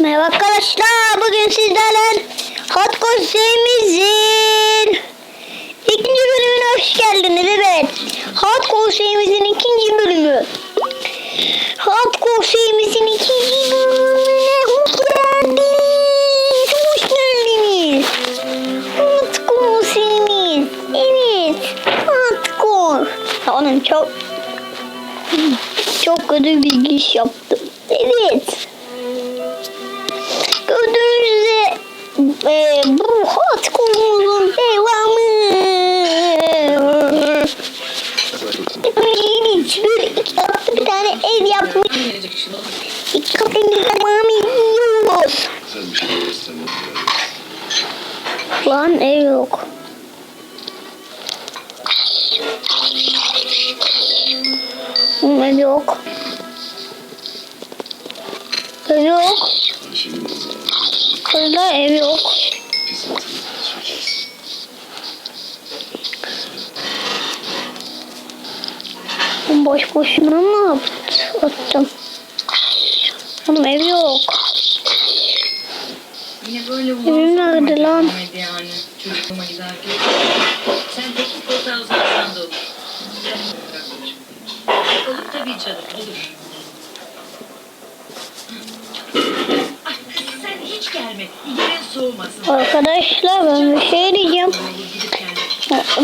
Merhaba arkadaşlar. Bugün sizlerle Hot serimizin ikinci bölümüne hoş geldiniz. Evet. Hot serimizin ikinci bölümü. Hot serimizin ikinci bölümüne hoş geldiniz. Hoş geldiniz. Hot serimiz. Evet. Hot Ya Onun çok çok kötü bir giriş yaptım. Evet. E, bu hot konumuzun devamı. Yeni böyle iki katlı bir tane ev yapmış. İki katlı bir şey istemiyorum. Lan ev yok. Hmm, Ev yok. Ev yok. Kızlar ev yok. Boş boşuna mı attım? Oğlum ev yok. Yine böyle Evim nerede lan? yani çocukluğuma giderken. Sen kota uzaksan da olur. Olur tabii canım olur. Ay sen hiç gelme. Yerin soğumasın. Arkadaşlar ben bir şey diyeceğim.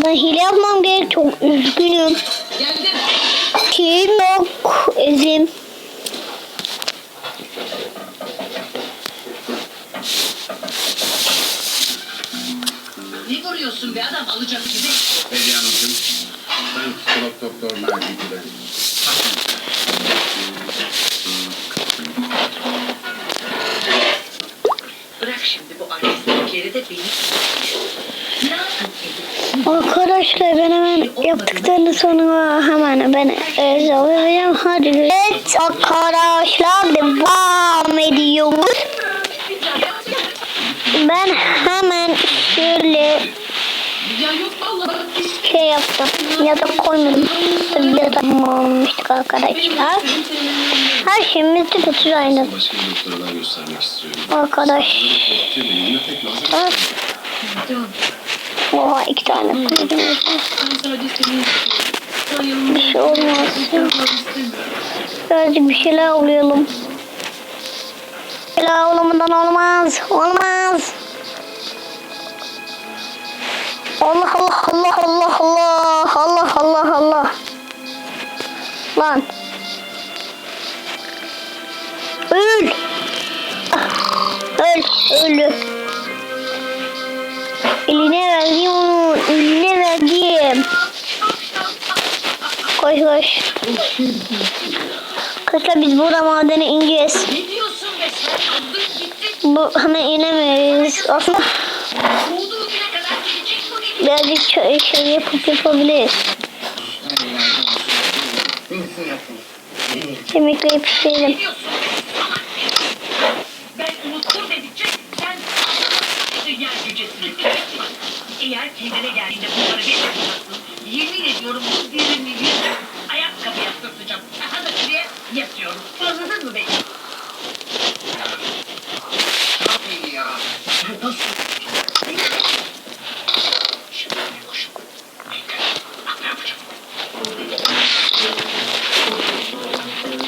Ben hile yapmam gerek. Çok üzgünüm. Geldim. Şeyim yok. Ezim. Ne vuruyorsun be adam alacak gibi. Bediye Hanımcığım, ben psikolog doktor Merve Güler. Bırak şimdi bu artistlikleri de beni. Arkadaşlar ben hemen yaptıklarını sonra hemen ben. Evet arkadaşlar devam ediyoruz. Ben hemen şöyle şey yaptım ya da koymamıştım ya da almıştık arkadaşlar. Her şeyimiz de kötü aynı. Arkadaş. Oha iki tane şey olmaz. Birazcık bir şeyler olayalım. Şeyler olamadan olmaz. Olmaz. Allah Allah Allah Allah Allah Allah Allah Allah. Lan. Öl. Öl. Öl. Eline verdim Koş koş. Kızlar biz burada madene ineceğiz. Bu hemen inemeyiz. Aslında birazcık şey, şey yapıp yapabiliriz. Kemikleri pişirelim.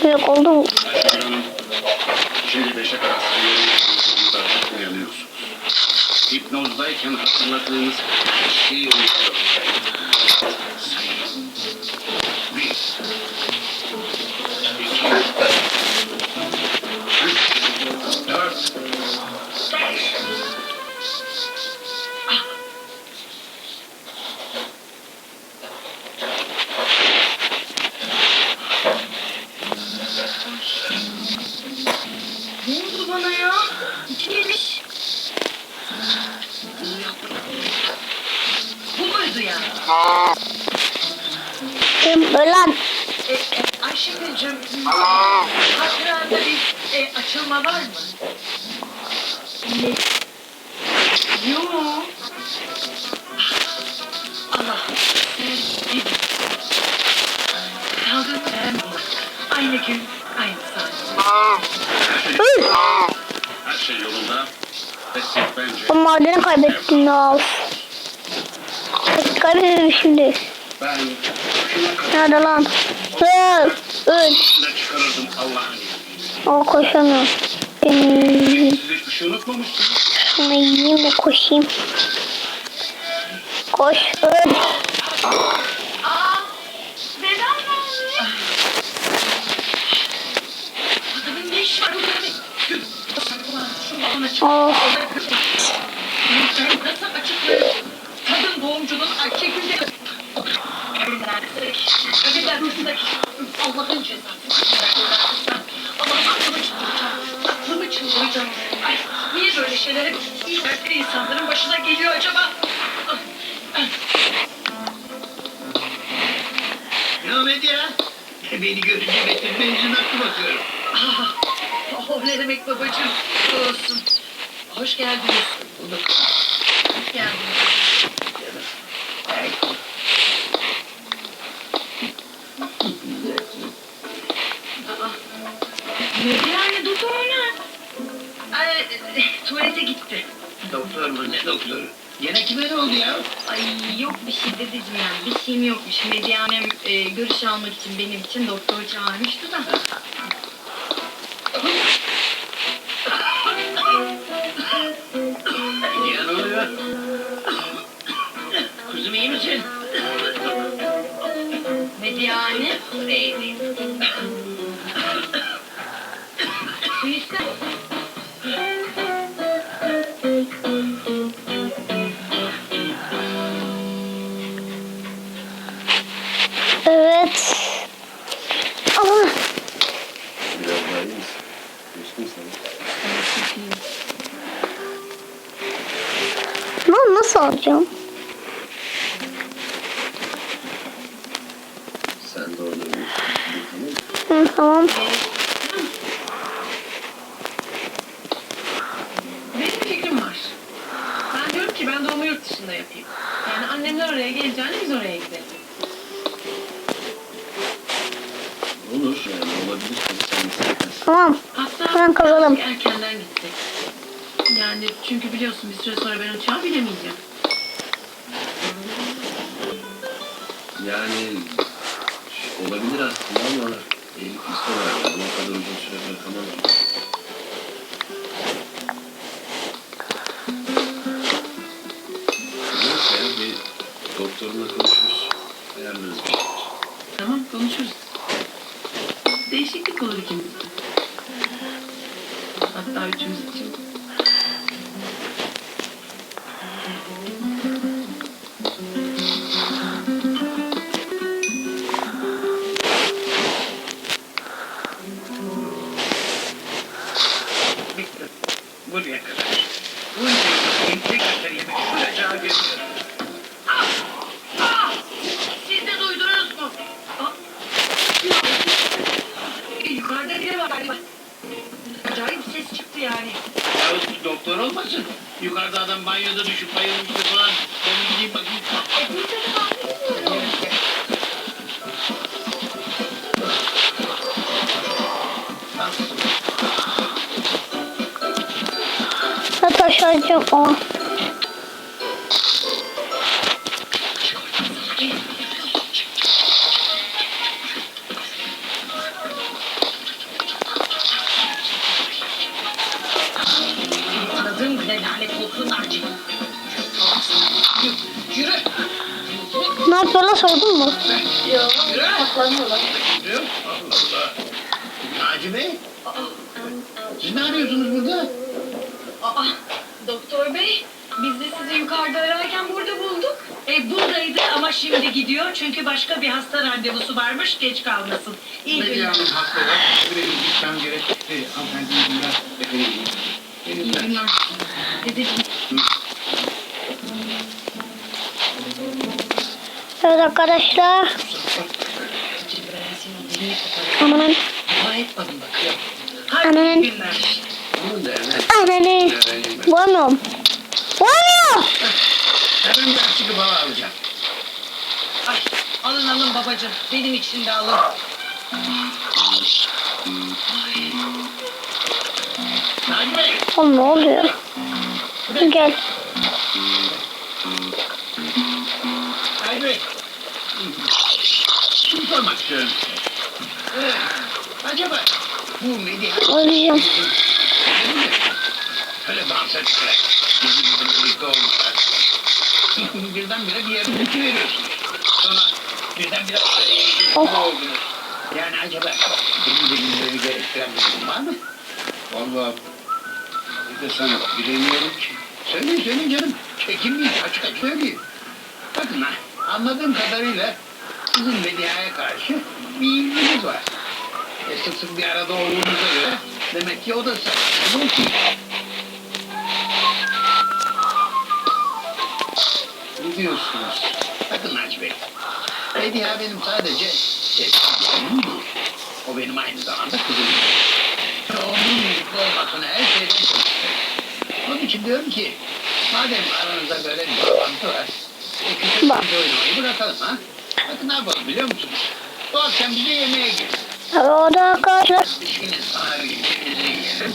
yok oldu mu? Hipnozdayken hatırladığınız şeyi unutuyorsunuz. İçmiş. Bu muydu ya? Kim ölen? E, e, Ayşegül'cüm, hatırada bir e, açılma var mı? Ne? Yok. O madeni kaybettim ya. Kaybettim şimdi. Nerede lan? Öl. Öl. O koşamıyor. Benim şunu yiyeyim de koşayım. Koş. Öl. Aa, Ödeden hırsındaki... Allah'ın cezası. Allah'ım aklımı çıldıracağım. Aklımı çıldıracağım. Ay, niye böyle şeyler hep iyi dertli insanların başına geliyor acaba? Ne o Medya? Beni görünce Betül benzin aklı bakıyorum. Ah, oh, ne demek babacığım? Olsun. Hoş geldiniz. Bulduk. Medyane doktor nerede? Ay, tuvalete gitti. Doktor mu ne doktoru? Gene kime ne oldu ya? Ay yok bir şey dedeciğim yani bir şeyim yokmuş. Medyanem e, görüş almak için benim için doktor çağırmıştı da. Nasıl alacağım? Sen de orada? Hı, tamam. Benim fikrim var. Ben diyorum ki ben doğumu yurt dışında yapayım. Yani annemler oraya geleceğine biz oraya gidelim. Olur yani olabilir. Sen istersen. Tamam. Hatta Hemen kazalım. erkenden gitsek. Yani çünkü biliyorsun bir süre sonra ben uçağa binemeyeceğim. Yani olabilir aslında ama Elif istiyorlar yani. O kadar uzun süre bırakamam. Neyse bir doktorumla konuşuruz. Ayarlarız bir şeyler. Tamam konuşuruz. Değişiklik olur ikimiz. Hatta üçümüz için. Yukarıda adam banyoda düşüp bayılmıştı falan. Ben gideyim bakayım. E var. Ya taşıyacağım ama. Tanıdığım Lan sordun mu? Yürü. Yürü. Allah Allah. Naci Bey. Siz ne arıyorsunuz burada? Aa, doktor bey, biz de sizi yukarıda ararken burada bulduk. E buradaydı ama şimdi gidiyor çünkü başka bir hasta randevusu varmış, geç kalmasın. İyi günler. Medya'nın hastaya sürekli gitmem gerek. Ee, Hanımefendi iyi günler. Efendim iyi günler. İyi günler. Dedeciğim. İyi günler. Bunun derdi. Ananı. Vuramıyorum. Vuramıyorum. Hemen bir açık bala alacağım. Ay, alın alın babacığım. Benim için de alın. Oğlum ne oluyor? Gel. Sormak istiyorum. Ee, acaba bu Mediha... Öleceğim. Öyle dans ettiler. Bizi bizim birlikte olmuşlar. Birdenbire bir yere bütü veriyorsunuz. Sonra birdenbire Oh. oldunuz. Yani acaba bizim bilimleri gerektiren bir durum var mı? Vallahi bir de sen bilemiyorum ki. Söyle söyle canım. Çekinmeyin. Açık açık söyleyin. Bakın ha. Anladığım kadarıyla sizin Mediha'ya karşı bir ilginiz var. E sık sık bir arada olduğunuza göre demek ki o da için. Ne diyorsunuz? Bakın Naci Bey. Mediha benim sadece değil. O benim aynı zamanda kızım. Onun mutlu olmasını her şeyden isterim. Onun için diyorum ki madem aranızda böyle bir bağlantı var. Bak. Bakın ne yapalım biliyor musunuz? Bu akşam bize yemeğe gelin. Tabii o da arkadaşlar.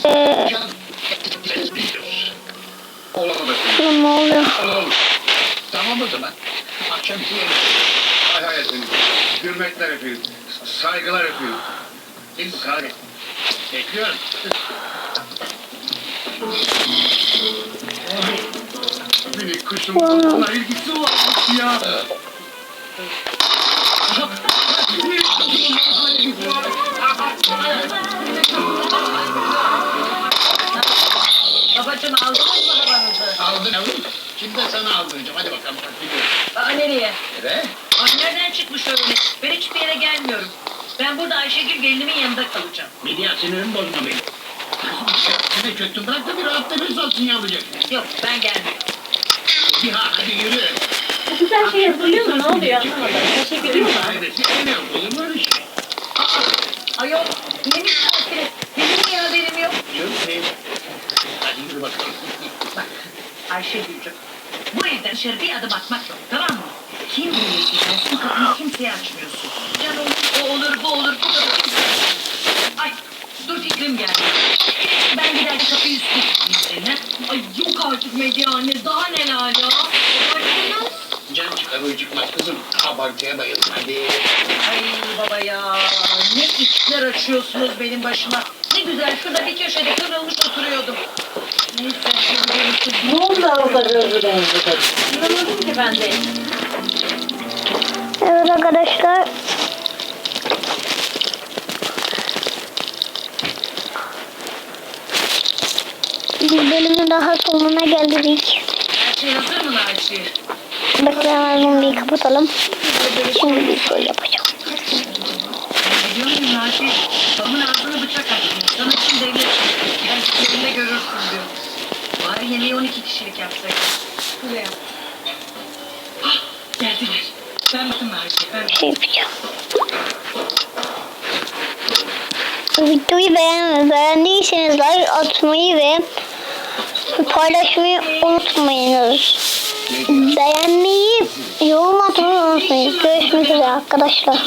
Ee, oğlum ne oluyor? Tamam o zaman. Akşam şey yiyelim. Hay hay efendim. Hürmetler efendim. Saygılar efendim. Biz sade. Bekliyorum. Minik kuşum bununla ilgisi var ya. Babacım aldınız mı havanızı? Aldın yavrum. Şimdi de sana aldıracağım. Hadi bakalım. bak, gidiyoruz. Aa, nereye? Eve. Ay nereden çıkmış öyle? Ben hiçbir yere gelmiyorum. Ben burada Ayşegül gelinimin yanında kalacağım. Medya sinirimi bozma benim. Size çöktüm. Bırak da bir rahat nefes alsın yavrucak. Yok ben gelmiyorum. Ha hadi yürü. Bu güzel şey yapılıyor mu? Ne oluyor anlamadım. Teşekkür ederim. Şey? Ayol ne misafiri? Benim niye haberim yok? Hadi yürü bakalım. Bak Ayşegül'cüm. Bu evden dışarı bir adım atmak yok tamam mı? Kim bilir ki sen kapıyı kimseye açmıyorsun. Can olur, o olur, bu olur, bu olur. Ay dur fikrim geldi. Ben gider kapıyı üstü seninle. Ay yok artık medya anne daha neler ya. Abarttınız. Can çıkar o çıkmaz kızım. Abartıya bayılma. Hadi. Ay baba ya ne işler açıyorsunuz benim başıma. Ne güzel şurada bir köşede kırılmış oturuyordum. Neyse. Ne oldu orada gözü benzi Anlamadım ki ben de. Evet arkadaşlar. Bir bölümün daha sonuna geldik. Şey hazır mı Naci? Bekle hemen zombiyi kapatalım. Şimdi bir şey yapacağım. Biliyor musun Naci? Babamın ağzını bıçak açmış. Sana için devlet. Ben yerinde görürsün diyor. Bari yemeği 12 kişilik yapsak. Buraya. Ah geldiler. Ben bakın Naci. Ben Bir şey yapacağım. Videoyu beğen beğendiyseniz like atmayı ve paylaşmayı unutmayınız. Beğenmeyi, yorum atmayı unutmayın. Görüşmek üzere arkadaşlar.